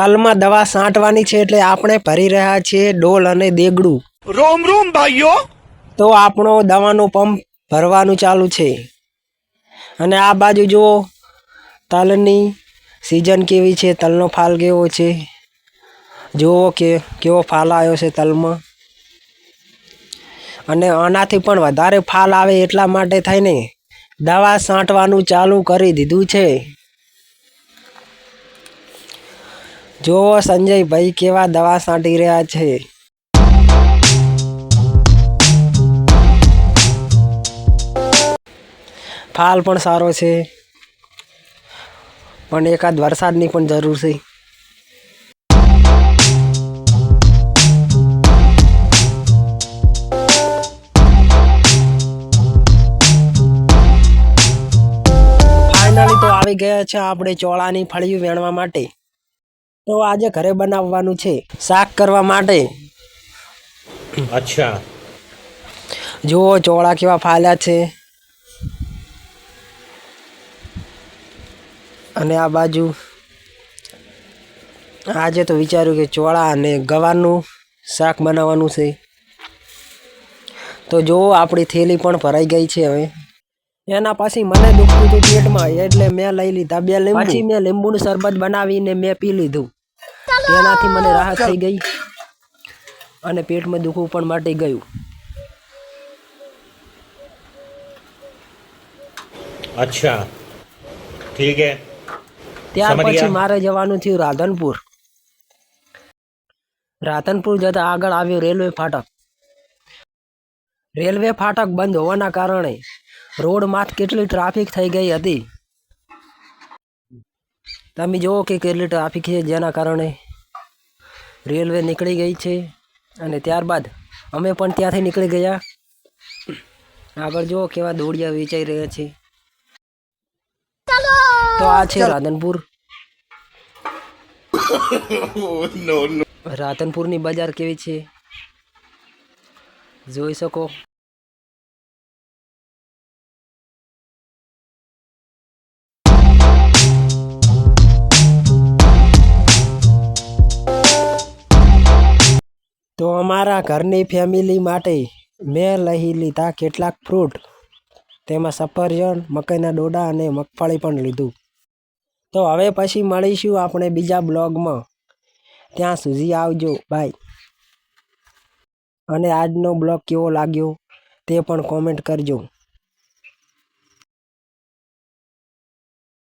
તલમાં દવા સાંટવાની છે એટલે આપણે ભરી રહ્યા છીએ ડોલ અને દેગડું. રોમ રોમ ભાઈઓ. તો આપણો દવાનો પંપ ભરવાનું ચાલુ છે. અને આ બાજુ જુઓ તલની સિઝન કેવી છે તલનો ફાલ કેવો છે. જુઓ કે કેવો ફાલ આવ્યો છે તલમાં. અને આનાથી પણ વધારે ફાલ આવે એટલા માટે થઈને દવા સાંટવાનું ચાલુ કરી દીધું છે. જુઓ સંજયભાઈ કેવા દવા છાંટી રહ્યા છે. ફાલ પણ સારો છે. પણ એકાદ વરસાદની પણ જરૂર છે. ફાઇનલી તો આવી ગયા છે આપણે ચોળાની ફળિયું વેણવા માટે. તો આજે ઘરે બનાવવાનું છે શાક કરવા માટે. અચ્છા. જુઓ ચોળા કેવા ફાલ્યા છે. અને આ બાજુ આજે તો વિચાર્યું કે ચોળા અને ગવાનું શાક બનાવવાનું છે. તો જુઓ આપણી થેલી પણ ભરાઈ ગઈ છે હવે. એના પાછી મને દુખતું હતું પેટમાં એટલે મેં લઈ લીધા. બે લીંબુ. પછી મેં લીંબુનું શરબત બનાવીને મેં પી લીધું. તેનાથી મને રાહત થઈ ગઈ અને પેટમાં દુખવું પણ માટે ગયું. અચ્છા. ઠીક ત્યાર પછી મારે જવાનું થયું રાધનપુર. રાધનપુર જતા આગળ આવ્યો રેલવે ફાટક. રેલવે ફાટક બંધ હોવાના કારણે રોડ રોડમાં કેટલી ટ્રાફિક થઈ ગઈ હતી. તમે જુઓ કે કેટલી ટ્રાફિક છે જેના કારણે રેલવે નીકળી ગઈ છે અને ત્યારબાદ અમે પણ ત્યાંથી નીકળી ગયા. આગળ જુઓ કેવા દોડિયા વેચાઈ રહ્યા છે. તો આ છે રાધનપુર. રાધનપુરની બજાર કેવી છે? જોઈ શકો. તો અમારા ઘરની ફેમિલી માટે મેં લઈ લીધા કેટલાક ફ્રૂટ તેમાં સફરજન, મકાઈના ડોડા અને મગફળી પણ લીધું. તો હવે પછી મળીશું આપણે બીજા બ્લોગમાં. ત્યાં સુધી આવજો બાય અને આજનો બ્લોગ કેવો લાગ્યો તે પણ કોમેન્ટ કરજો.